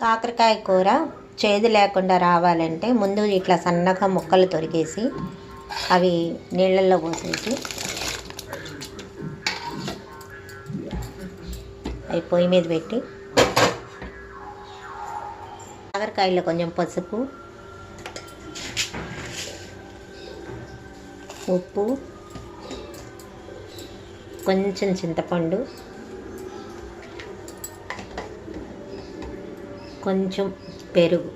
కాకరకాయ కూర చేదు లేకుండా రావాలంటే ముందు ఇట్లా సన్నగా ముక్కలు తొరిగేసి అవి నీళ్ళల్లో పోసేసి అవి పొయ్యి మీద పెట్టి కాకరకాయలో కొంచెం పసుపు ఉప్పు కొంచెం చింతపండు కొంచెం పెరుగు.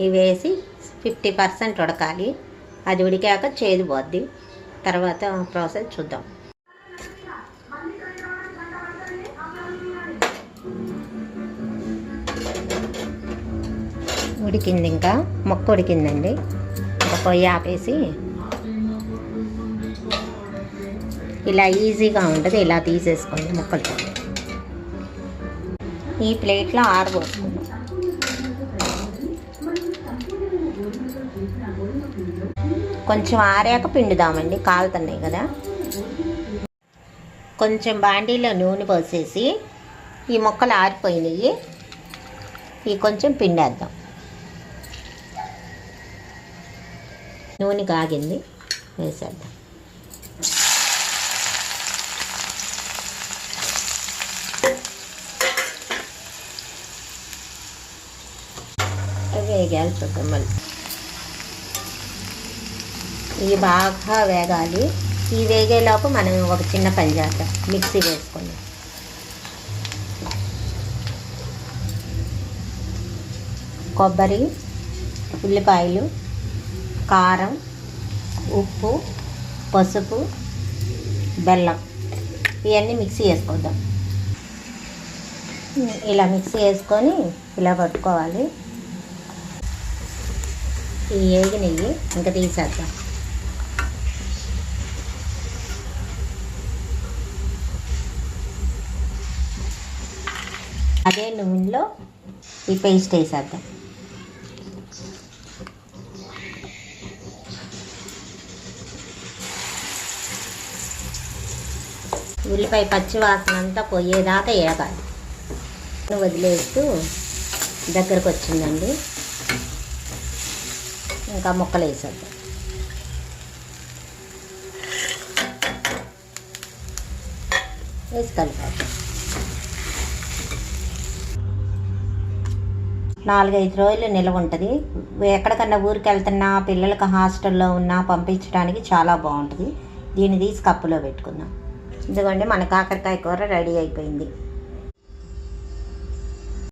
ఇవి వేసి ఫిఫ్టీ పర్సెంట్ ఉడకాలి. అది ఉడికాక చేదు పోద్ది. తర్వాత ప్రాసెస్ చూద్దాం. ఉడికింది ఇంకా. మొక్క ఉడికిందండి. ఒక పొయ్యి ఆపేసి ఇలా ఈజీగా ఉంటుంది. ఇలా తీసేసుకోండి మొక్కలు ఈ ప్లేట్లో ఆరబోసుకుందాం కొంచెం ఆరాక పిండుదామండి కాలుతున్నాయి కదా. కొంచెం బాండీలో నూనె పోసేసి ఈ మొక్కలు ఆరిపోయినాయి. ఈ కొంచెం పిండేద్దాం. నూనె కాగింది వేసేద్దాం. వేగాలి చూద్దాం మళ్ళీ. ఇవి బాగా వేగాలి. ఈ వేగేలోపు మనం ఒక చిన్న పని చేద్దాం మిక్సీ వేసుకుందాం. కొబ్బరి ఉల్లిపాయలు కారం ఉప్పు పసుపు బెల్లం ఇవన్నీ మిక్సీ వేసుకుందాం. ఇలా మిక్సీ వేసుకొని ఇలా పట్టుకోవాలి. ఈ ఏగి నెయ్యి ఇంకా తీసేద్దాం. అదే నూనెలో ఈ పేస్ట్ వేసేద్దాం. ఉల్లిపాయ పచ్చి వాసన అంతా పోయేదాకా ఏగాలి వదిలేస్తూ దగ్గరకు వచ్చిందండి. ఇంకా ముక్కలు వేసేద్దాం. వేసి కలిపేద్దాం. నాలుగైదు రోజులు నిల్వ ఉంటుంది. ఎక్కడికన్నా ఊరికి వెళ్తున్నా పిల్లలకు హాస్టల్లో ఉన్నా పంపించడానికి చాలా బాగుంటుంది. దీన్ని తీసి కప్పులో పెట్టుకుందాం. ఇదిగోండి మన కాకరకాయ కూర రెడీ అయిపోయింది.